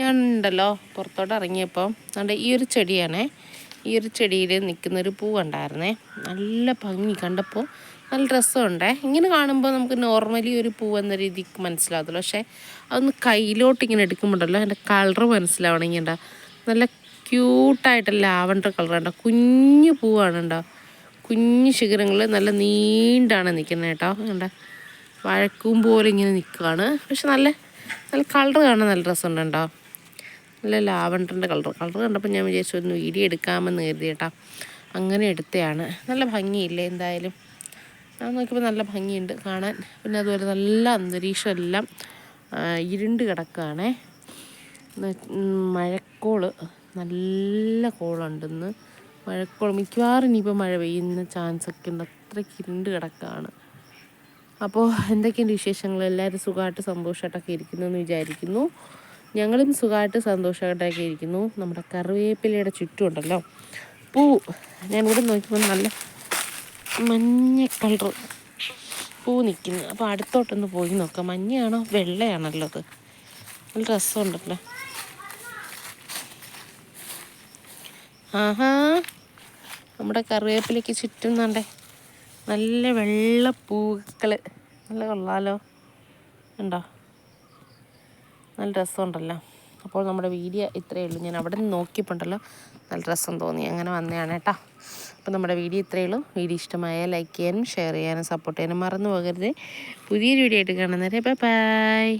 ഞാൻ ഉണ്ടല്ലോ പുറത്തോട്ട് ഇറങ്ങിയപ്പോൾ നമ്മുടെ ഈ ഒരു ചെടിയാണേ. ഈ ഒരു ചെടിയിൽ നിൽക്കുന്നൊരു പൂ കണ്ടായിരുന്നേ. നല്ല ഭംഗി കണ്ടപ്പോൾ നല്ല രസമുണ്ടേ. ഇങ്ങനെ കാണുമ്പോൾ നമുക്ക് നോർമലി ഒരു പൂ എന്ന രീതിക്ക് മനസ്സിലാകത്തുള്ളൂ പക്ഷേ അതൊന്ന് കയ്യിലോട്ട് ഇങ്ങനെ എടുക്കുമ്പോഴല്ലോ അതിന്റെ കളർ മനസ്സിലാവണമെങ്കിൽ ഉണ്ടോ നല്ല ക്യൂട്ടായിട്ട് ലാവണ്ടർ കളർ ഉണ്ടോ കുഞ്ഞു പൂവാണ് ഉണ്ടോ കുഞ്ഞു ശിഖരങ്ങൾ നല്ല നീണ്ടാണ് നിൽക്കുന്നത് കേട്ടോ. കണ്ട? വഴക്കും പോലെ ഇങ്ങനെ നിൽക്കുകയാണ് പക്ഷെ നല്ല നല്ല കളർ കാണാൻ നല്ല രസമുണ്ട് നല്ല ലാവണ്ടറിന്റെ കളർ കളർ കണ്ടപ്പോൾ ഞാൻ വിചാരിച്ചു ഒന്ന് വീഡിയോ എടുക്കാമെന്ന് കരുതി കേട്ടാ. അങ്ങനെ എടുത്തതാണ് നല്ല ഭംഗിയില്ലേ എന്തായാലും? ഞാൻ നോക്കിയപ്പോൾ നല്ല ഭംഗിയുണ്ട് കാണാൻ. പിന്നെ അതുപോലെ നല്ല അന്തരീക്ഷം എല്ലാം ഇരുണ്ട് കിടക്കുകയാണേ മഴക്കോൾ. നല്ല കോളുണ്ടെന്ന് മഴക്കോൾ മിക്കവാറും ഇനിയിപ്പോൾ മഴ പെയ്യുന്ന ചാൻസ് ഒക്കെ ഉണ്ട്. അത്രയ്ക്ക് ഇരുണ്ട് കിടക്കുകയാണ് അപ്പോൾ എന്തൊക്കെയുണ്ട് വിശേഷങ്ങൾ എല്ലാവരും സുഖമായിട്ട് സന്തോഷമായിട്ടൊക്കെ ഇരിക്കുന്നു എന്ന് വിചാരിക്കുന്നു. ഞങ്ങളും സുഖമായിട്ട് സന്തോഷമായിട്ടൊക്കെ ഇരിക്കുന്നു. നമ്മുടെ കറിവേപ്പിലയുടെ ചുറ്റുമുണ്ടല്ലോ. പൂ ഞാൻ ഇവിടെ നോക്കിയപ്പോൾ നല്ല മഞ്ഞ കളർ പൂ നിൽക്കുന്നു. അപ്പോൾ അടുത്തോട്ടൊന്ന് പോയി നോക്കാം. മഞ്ഞയാണോ വെള്ളയാണല്ലോ അത്? നല്ല രസമുണ്ടല്ലോ. ആഹാ നമ്മുടെ കറിവേപ്പിലേക്ക് ചുറ്റും നണ്ടേ നല്ല വെള്ള പൂക്കൾ നല്ല കൊള്ളാലോ. ഉണ്ടോ? നല്ല രസമുണ്ടല്ലോ. അപ്പോൾ നമ്മുടെ വീഡിയോ ഇത്രയേ ഉള്ളൂ. ഞാൻ അവിടെ നിന്ന് നോക്കിയപ്പോണ്ടല്ലോ നല്ല രസം തോന്നി. അങ്ങനെ വന്നതാണ് കേട്ടോ. അപ്പോൾ നമ്മുടെ വീഡിയോ ഇത്രയേ ഉള്ളൂ. വീഡിയോ ഇഷ്ടമായ ലൈക്ക് ചെയ്യാനും ഷെയർ ചെയ്യാനും സപ്പോർട്ട് ചെയ്യാനും മറന്നു പോകരുത്. പുതിയൊരു വീഡിയോ ആയിട്ട് കാണുന്നവരെ ബൈ.